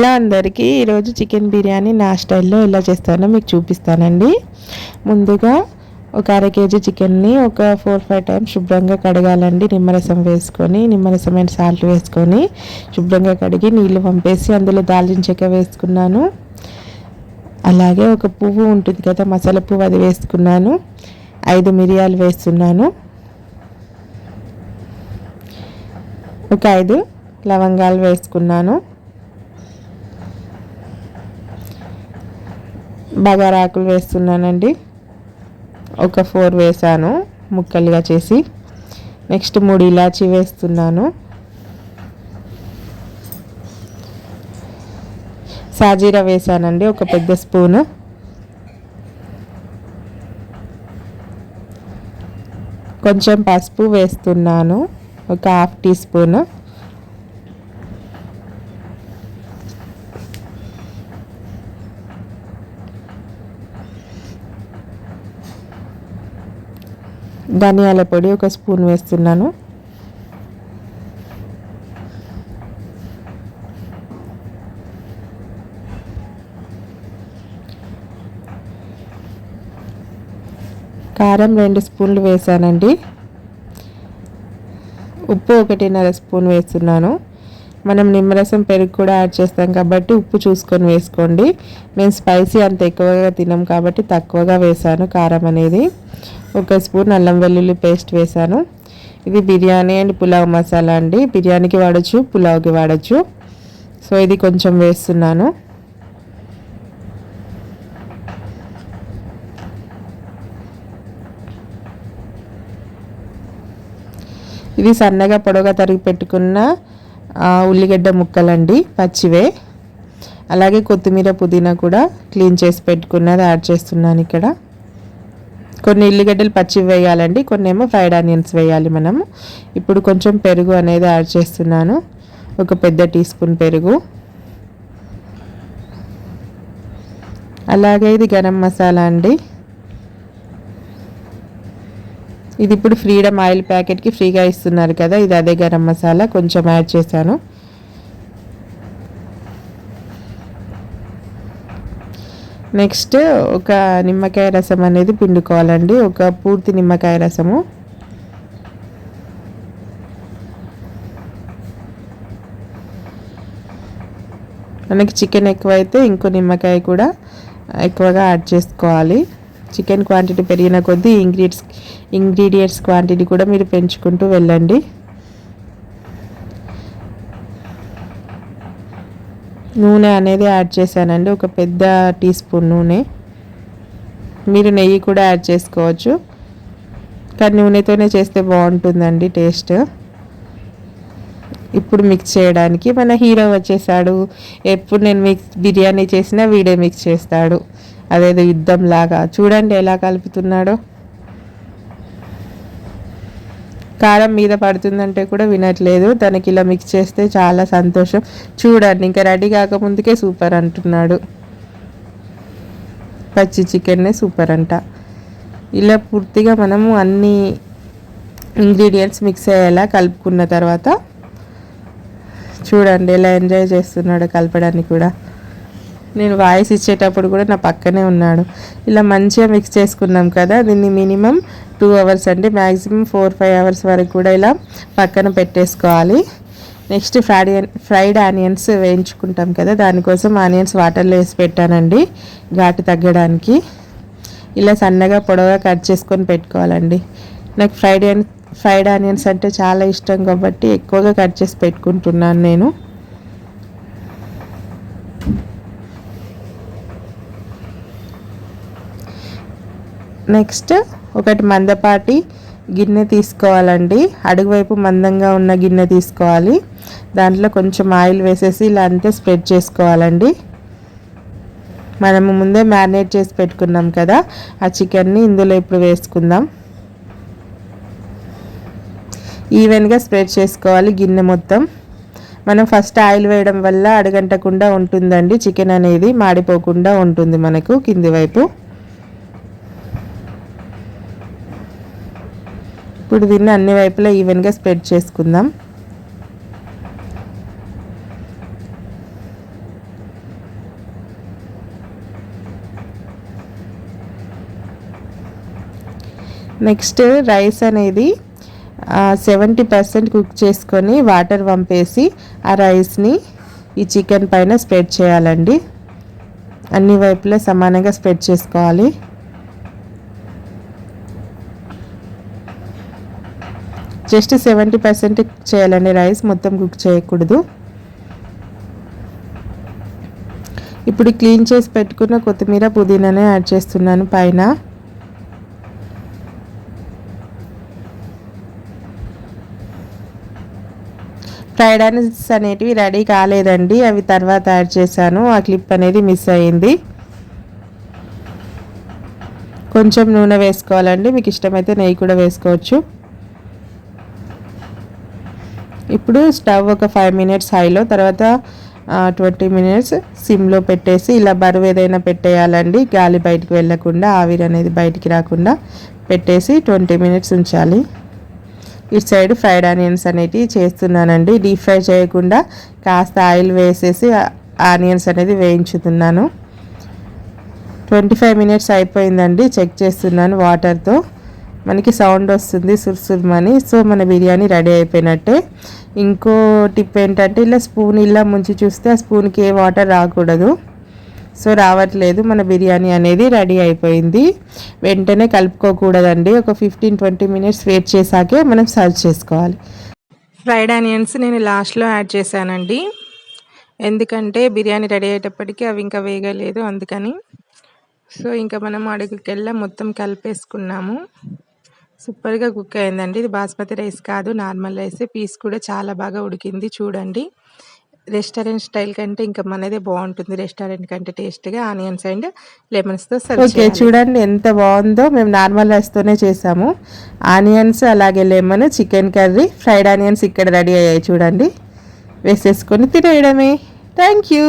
Hello అందరికీ ఈరోజు chicken biryani నా స్టైల్లో ఎలా చేస్తానో మీకు చూపిస్తానండి. ముందుగా ఒక అర కేజీ చికెన్ని ఒక ఫోర్ ఫైవ్ టైమ్స్ శుభ్రంగా కడగాలండి. నిమ్మరసం వేసుకొని నిమ్మరసం అండ్ సాల్ట్ వేసుకొని శుభ్రంగా కడిగి నీళ్ళు పంపేసి అందులో దాల్చిన చెక్క వేసుకున్నాను. అలాగే ఒక పువ్వు ఉంటుంది కదా మసాలా పువ్వు అది వేసుకున్నాను. ఐదు మిరియాలు వేస్తున్నాను. ఒక ఐదు లవంగాలు వేసుకున్నాను. బగారాకులు వేస్తున్నానండి. ఒక ఫోర్ వేసాను ముక్కలుగా చేసి. నెక్స్ట్ మూడు ఇలాచీ వేస్తున్నాను. సాజీరా వేసానండి ఒక పెద్ద స్పూను. కొంచెం పసుపు వేస్తున్నాను ఒక హాఫ్ టీ స్పూను. ధనియాల పొడి ఒక స్పూన్ వేస్తున్నాను. కారం రెండు స్పూన్లు వేసానండి. ఉప్పు ఒకటిన్నర స్పూన్ వేస్తున్నాను. మనం నిమ్మరసం పెరుగు కూడా యాడ్ చేస్తాం కాబట్టి ఉప్పు చూసుకొని వేసుకోండి. మేము స్పైసీ అంత ఎక్కువగా తినం కాబట్టి తక్కువగా వేసాను కారం అనేది. ఒక స్పూన్ అల్లం వెల్లుల్లి పేస్ట్ వేసాను ఇది బిర్యానీ అండ్ పులావ్ మసాలా అండి. బిర్యానీకి వాడచ్చు పులావ్కి వాడచ్చు. సో ఇది కొంచెం వేస్తున్నాను. ఇది సన్నగా పొడవుగా తరిగి పెట్టుకున్న ఉల్లిగడ్డ ముక్కలండి పచ్చివే. అలాగే కొత్తిమీర పుదీనా కూడా క్లీన్ చేసి పెట్టుకున్నది యాడ్ చేస్తున్నాను ఇక్కడ. కొన్ని ఉల్లిగడ్డలు పచ్చివి వేయాలండి కొన్ని ఏమో ఫ్రైడ్ ఆనియన్స్ వేయాలి మనము. ఇప్పుడు కొంచెం పెరుగు అనేది యాడ్ చేస్తున్నాను. ఒక పెద్ద టీ స్పూన్ పెరుగు. అలాగే ఇది గరం మసాలా అండి. ఇది ఇప్పుడు ఫ్రీడమ్ ఆయిల్ ప్యాకెట్కి ఫ్రీగా ఇస్తున్నారు కదా ఇది అదే గరం మసాలా కొంచెం యాడ్ చేశాను. నెక్స్ట్ ఒక నిమ్మకాయ రసం అనేది పిండుకోవాలండి. ఒక పూర్తి నిమ్మకాయ రసము. మనకి చికెన్ ఎక్కువైతే ఇంకో నిమ్మకాయ కూడా ఎక్కువగా యాడ్ చేసుకోవాలి. చికెన్ క్వాంటిటీ పెరిగిన కొద్దీ ఇంగ్రీడియంట్స్ ఇంగ్రీడియంట్స్ క్వాంటిటీ కూడా మీరు పెంచుకుంటూ వెళ్ళండి. నూనె అనేది యాడ్ చేశానండి. ఒక పెద్ద టీ స్పూన్ నూనె. మీరు నెయ్యి కూడా యాడ్ చేసుకోవచ్చు. కానీ నూనెతోనే చేస్తే బాగుంటుందండి టేస్ట్. ఇప్పుడు మిక్స్ చేయడానికి మన హీరో వచ్చేసాడు. ఎప్పుడు నేను మిక్స్ బిర్యానీ చేసినా వీడే మిక్స్ చేస్తాడు. అదేదో యుద్ధం లాగా చూడండి ఎలా కలుపుతున్నాడో. కారం మీద పడుతుందంటే కూడా వినట్లేదు. తనకి ఇలా మిక్స్ చేస్తే చాలా సంతోషం. చూడండి ఇంకా రెడీ కాకముందుకే సూపర్ అంటున్నాడు. పచ్చి చికెన్నే సూపర్ అంట. ఇలా పూర్తిగా మనము అన్ని ఇంగ్రీడియంట్స్ మిక్స్ అయ్యేలా కలుపుకున్న తర్వాత చూడండి ఎలా ఎంజాయ్ చేస్తున్నాడు కలపడానికి కూడా. నేను వాయిస్ ఇచ్చేటప్పుడు కూడా నా పక్కనే ఉన్నాడు. ఇలా మంచిగా మిక్స్ చేసుకున్నాం కదా దీన్ని మినిమం టూ అవర్స్ అంటే మ్యాక్సిమం ఫోర్ ఫైవ్ అవర్స్ వరకు కూడా ఇలా పక్కన పెట్టేసుకోవాలి. నెక్స్ట్ ఫ్రైడ్ ఫ్రైడ్ ఆనియన్స్ వేయించుకుంటాం కదా దానికోసం ఆనియన్స్ వాటర్లో వేసి పెట్టానండి ఘాటు తగ్గడానికి. ఇలా సన్నగా పొడవుగా కట్ చేసుకొని పెట్టుకోవాలండి. నాకు ఫ్రైడ్ ఫ్రైడ్ ఆనియన్స్ అంటే చాలా ఇష్టం కాబట్టి ఎక్కువగా కట్ చేసి పెట్టుకుంటున్నాను నేను. నెక్స్ట్ ఒకటి మందపాటి గిన్నె తీసుకోవాలండి. అడుగువైపు మందంగా ఉన్న గిన్నె తీసుకోవాలి. దాంట్లో కొంచెం ఆయిల్ వేసేసి ఇలా అంతే స్ప్రెడ్ చేసుకోవాలండి. మనము ముందే మ్యారినేట్ చేసి పెట్టుకున్నాం కదా ఆ చికెన్ని ఇందులో ఇప్పుడు వేసుకుందాం. ఈవెన్గా స్ప్రెడ్ చేసుకోవాలి గిన్నె మొత్తం. మనం ఫస్ట్ ఆయిల్ వేయడం వల్ల అడగంటకుండా ఉంటుందండి. చికెన్ అనేది మాడిపోకుండా ఉంటుంది మనకు కింది వైపు. ఇప్పుడు దీన్ని అన్ని వైపులా ఈవెన్గా స్ప్రెడ్ చేసుకుందాం. నెక్స్ట్ రైస్ అనేది సెవెంటీ పర్సెంట్ కుక్ చేసుకొని వాటర్ పంపేసి ఆ రైస్ని ఈ చికెన్ పైన స్ప్రెడ్ చేయాలండి. అన్ని వైపులా సమానంగా స్ప్రెడ్ చేసుకోవాలి. జస్ట్ సెవెంటీ పర్సెంట్ చేయాలండి రైస్ మొత్తం కుక్ చేయకూడదు. ఇప్పుడు క్లీన్ చేసి పెట్టుకున్న కొత్తిమీర పుదీనానే యాడ్ చేస్తున్నాను పైన. ఫ్రైడ్ ఆనియన్స్ అనేటివి రెడీ కాలేదండి అవి తర్వాత యాడ్ చేశాను. ఆ క్లిప్ అనేది మిస్ అయ్యింది. కొంచెం నూనె వేసుకోవాలండి మీకు ఇష్టమైతే నెయ్యి కూడా వేసుకోవచ్చు. ఇప్పుడు స్టవ్ ఒక ఫైవ్ మినిట్స్ హైలో తర్వాత ట్వంటీ మినిట్స్ సిమ్లో పెట్టేసి ఇలా బరువు ఏదైనా పెట్టేయాలండి. గాలి బయటికి వెళ్ళకుండా ఆవిరి అనేది బయటికి రాకుండా పెట్టేసి ట్వంటీ మినిట్స్ ఉంచాలి. ఇటు సైడ్ ఫ్రైడ్ ఆనియన్స్ అనేటివి చేస్తున్నానండి. డీప్ ఫ్రై చేయకుండా కాస్త ఆయిల్ వేసేసి ఆనియన్స్ అనేది వేయించుతున్నాను. ట్వంటీ ఫైవ్ మినిట్స్ అయిపోయిందండి. చెక్ చేస్తున్నాను వాటర్తో. మనకి సౌండ్ వస్తుంది సుర్సుర్మని సో మన బిర్యానీ రెడీ అయిపోయినట్టే. ఇంకో టిప్ ఏంటంటే ఇలా స్పూన్ ఇలా ముంచి చూస్తే ఆ స్పూన్కి ఏ వాటర్ రాకూడదు. సో రావట్లేదు. మన బిర్యానీ అనేది రెడీ అయిపోయింది. వెంటనే కలుపుకోకూడదండి. ఒక ఫిఫ్టీన్ ట్వంటీ మినిట్స్ వెయిట్ చేశాకే మనం సర్వ్ చేసుకోవాలి. ఫ్రైడ్ ఆనియన్స్ నేను లాస్ట్లో యాడ్ చేశానండి. ఎందుకంటే బిర్యానీ రెడీ అయ్యేటప్పటికి అవి ఇంకా వేగలేదు అందుకని. సో ఇంకా మనం అడుగుకెళ్ళ మొత్తం కలిపేసుకున్నాము. సూపర్గా కుక్ అయిందండి. ఇది బాస్మతి రైస్ కాదు నార్మల్ రైస్. పీస్ కూడా చాలా బాగా ఉడికింది చూడండి. రెస్టారెంట్ స్టైల్ కంటే ఇంకా మనదే బాగుంటుంది రెస్టారెంట్ కంటే టేస్ట్గా. ఆనియన్స్ అండ్ లెమన్స్తో సర్వ్ ఓకే చూడండి ఎంత బాగుందో. మేము నార్మల్ రైస్తోనే చేసాము. ఆనియన్స్ అలాగే lemon chicken curry fried onions ఇక్కడ రెడీ అయ్యాయి చూడండి. వేసేసుకొని తినేయడమే. Thank you